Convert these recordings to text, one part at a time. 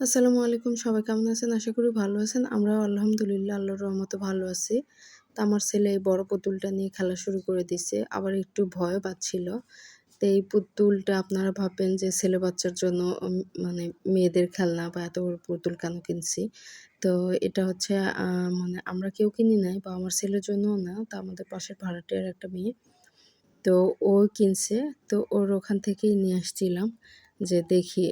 আসসালামু আলাইকুম, সবাই কেমন আছেন? আশা করি ভালো আছেন। আমরাও আলহামদুলিল্লাহ আল্লাহর রহমতে ভালো আছি। তো আমার ছেলে এই বড় পুতুলটা নিয়ে খেলা শুরু করে দিছে। আবার একটু ভয়ও পাচ্ছিল। তো এই পুতুলটা আপনারা ভাববেন যে ছেলে বাচ্চার জন্য মানে মেয়েদের খেলনা বা এত বড় পুতুল কেন কিনছি? তো এটা হচ্ছে মানে আমরা কেউ কিনি নাই বা আমার ছেলের জন্যও না, তো আমাদের পাশের ভাড়াটিয়ার একটা মেয়ে। তো ও কিনছে। তো ওর ওখান থেকেই নিয়ে আসছিলাম যে দেখি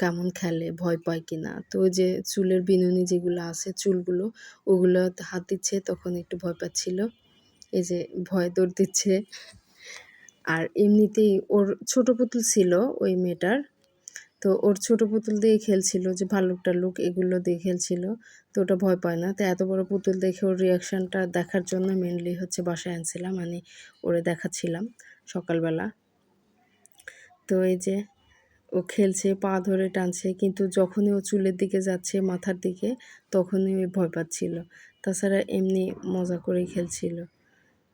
কেমন খেলে, ভয় পায় কি না তো যে চুলের বিনুনি যেগুলো আছে, চুলগুলো, ওগুলো হাত দিচ্ছে, তখন একটু ভয় পাচ্ছিল। এই যে ভয় দৌড় দিচ্ছে। আর এমনিতেই ওর ছোট পুতুল ছিল ওই মেয়েটার। তো ওর ছোট পুতুল দিয়ে খেলছিল যে ভাল্লুক টাল্লুক এগুলো দিয়ে খেলছিল। তো ওটা ভয় পায় না। তো এত বড় পুতুল দেখে ওর রিয়াকশানটা দেখার জন্য মেনলি হচ্ছে বাসায় আনছিলাম। মানে ওরে দেখাচ্ছিলাম সকালবেলা। তো এই যে ও খেলছে, পা ধরে টানছে, কিন্তু যখনই ও চুলের দিকে যাচ্ছে, মাথার দিকে, তখনই ওই ভয় পাচ্ছিল। তাছাড়া এমনি মজা করেই খেলছিল।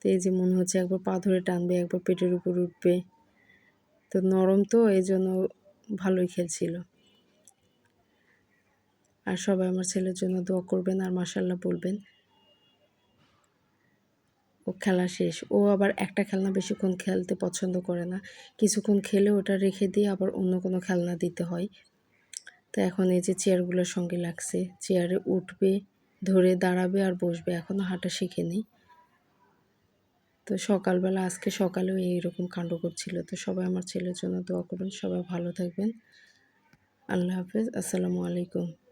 তো এই যে মনে হচ্ছে একবার পা ধরে টানবে, একবার পেটের উপর উঠবে। তো নরম তো, এই জন্য ভালোই খেলছিল। আর সবাই আমার ছেলের জন্য দোয়া করবেন আর মাসাল্লাহ বলবেন। ও খেলা শেষ। ও আবার একটা খেলনা বেশিক্ষণ খেলতে পছন্দ করে না। কিছুক্ষণ খেলে ওটা রেখে দিয়ে আবার অন্য কোনো খেলনা দিতে হয়। তো এখন এই যে চেয়ারগুলোর সঙ্গে লাগছে। চেয়ারে উঠবে, ধরে দাঁড়াবে আর বসবে। এখনও হাঁটা শিখেনি। তো সকালবেলা, আজকে সকালেও এইরকম কাণ্ড করছিল তো সবাই আমার ছেলের জন্য দোয়া করবেন। সবাই ভালো থাকবেন। আল্লাহ হাফেজ। আসসালামু আলাইকুম।